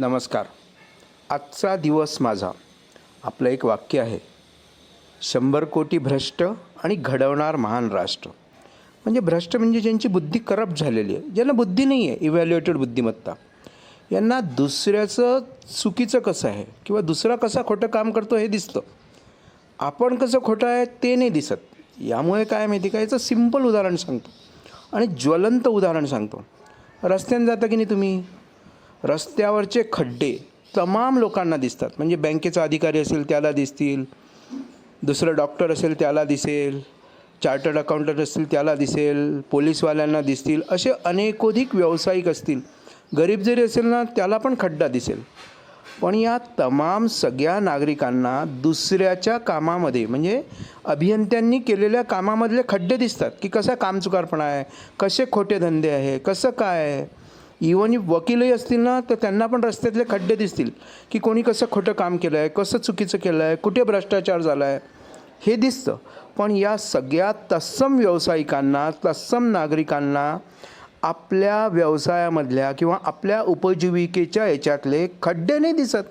नमस्कार. आजचा दिवस माझा. आपलं एक वाक्य आहे. शंभर कोटी भ्रष्ट आणि घडवणार महान राष्ट्र. म्हणजे भ्रष्ट म्हणजे ज्यांची बुद्धी करप्ट झालेली आहे. ज्यांना बुद्धी नाही आहे इव्हॅल्युएटेड बुद्धिमत्ता. यांना दुसऱ्याचं चुकीचं कसं आहे किंवा दुसरा कसा खोटं काम करतो हे दिसतं. आपण कसं खोटं आहे ते नाही दिसत. यामुळे काय माहिती का? याचं सिंपल उदाहरण सांगतो. आणि ज्वलंत उदाहरण सांगतो. रस्त्याने जाता की नाही तुम्ही? रस्त्यावरचे खड्डे तमाम लोकांना दिसतात. म्हणजे बँकेचा अधिकारी असेल त्याला दिसतील दुसरं डॉक्टर असेल त्याला दिसेल चार्टर्ड अकाउंटंट असतील त्याला दिसेल पोलीसवाल्यांना दिसतील असे अनेकोधिक व्यावसायिक असतील. गरीब जरी असेल ना त्याला पण खड्डा दिसेल. पण या तमाम सगळ्या नागरिकांना दुसऱ्याच्या कामामध्ये म्हणजे अभियंत्यांनी केलेल्या कामामधले खड्डे दिसतात. की कसा कामचुकारपणा आहे कसे खोटे धंदे आहे कसं काय आहे? इवन वकीलही असतील ना तर त्यांना पण रस्त्यातले खड्डे दिसतील की कोणी कसं खोटं काम केलं आहे कसं चुकीचं केलं आहे कुठे भ्रष्टाचार झाला आहे हे दिसतं. पण या सगळ्या तत्सम व्यावसायिकांना तत्सम नागरिकांना आपल्या व्यवसायामधल्या किंवा आपल्या उपजीविकेच्या याच्यातले खड्डे नाही दिसत.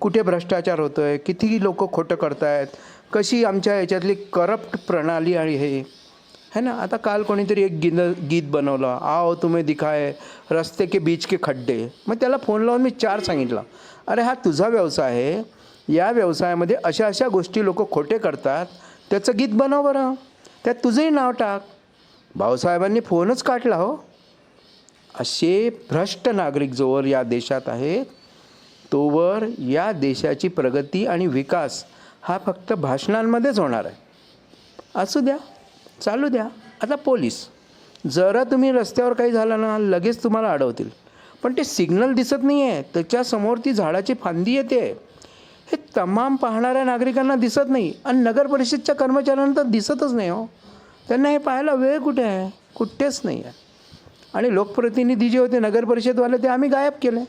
कुठे भ्रष्टाचार होतो आहे किती लोक खोटं करतायत कशी आमच्या याच्यातली करप्ट प्रणाली आहे हे. है ना? आता काल कोणीतरी एक गीत गीत बनवलं. आओ तुम्ही दिखाए रस्ते के बीच के खड्डे. मग त्याला फोन लावून मी चार सांगितला. अरे हा तुझा व्यवसाय आहे. या व्यवसायामध्ये अशा अशा गोष्टी लोक खोटे करतात. त्याचं गीत बनव बरं. त्यात तुझंही नाव टाक. भाऊसाहेबांनी फोनच काढला हो. असे भ्रष्ट नागरिक जोवर या देशात आहेत तोवर या देशाची प्रगती आणि विकास हा फक्त भाषणांमध्येच होणार आहे. असू द्या चालू द्या. आता पोलीस. जरा तुम्ही रस्त्यावर काही झालं ना लगेच तुम्हाला अडवतील. पण ते सिग्नल दिसत नाही आहे त्याच्यासमोर ती झाडाची फांदी येते. हे तमाम पाहणाऱ्या नागरिकांना दिसत नाही. आणि नगर परिषदच्या कर्मचाऱ्यांना तर दिसतच नाही हो. त्यांना हे पाहायला वेळ कुठे आहे? कुठेच नाही आहे. आणि लोकप्रतिनिधी जे होते नगर परिषदवाले ते आम्ही गायब केले.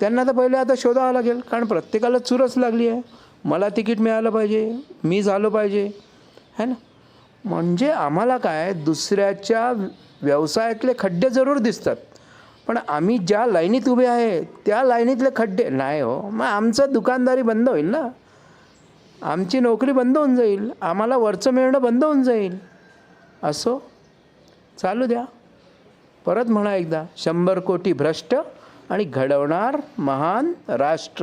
त्यांना तर पहिले आता शोधावं लागेल कारण प्रत्येकाला चुरस लागली आहे. मला तिकीट मिळालं पाहिजे मी झालो पाहिजे. है ना? म्हणजे आम्हाला काय दुसऱ्याच्या व्यवसायातले खड्डे जरूर दिसतात. पण आम्ही ज्या लाईनीत उभे आहे त्या लाईनीतले खड्डे नाही हो मग आमचं दुकानदारी बंद होईल ना? आमची नोकरी बंद होऊन जाईल आम्हाला वरचं मिळणं बंद होऊन जाईल. असो चालू द्या. परत म्हणा एकदा शंभर कोटी भ्रष्ट आणि घडवणार महान राष्ट्र.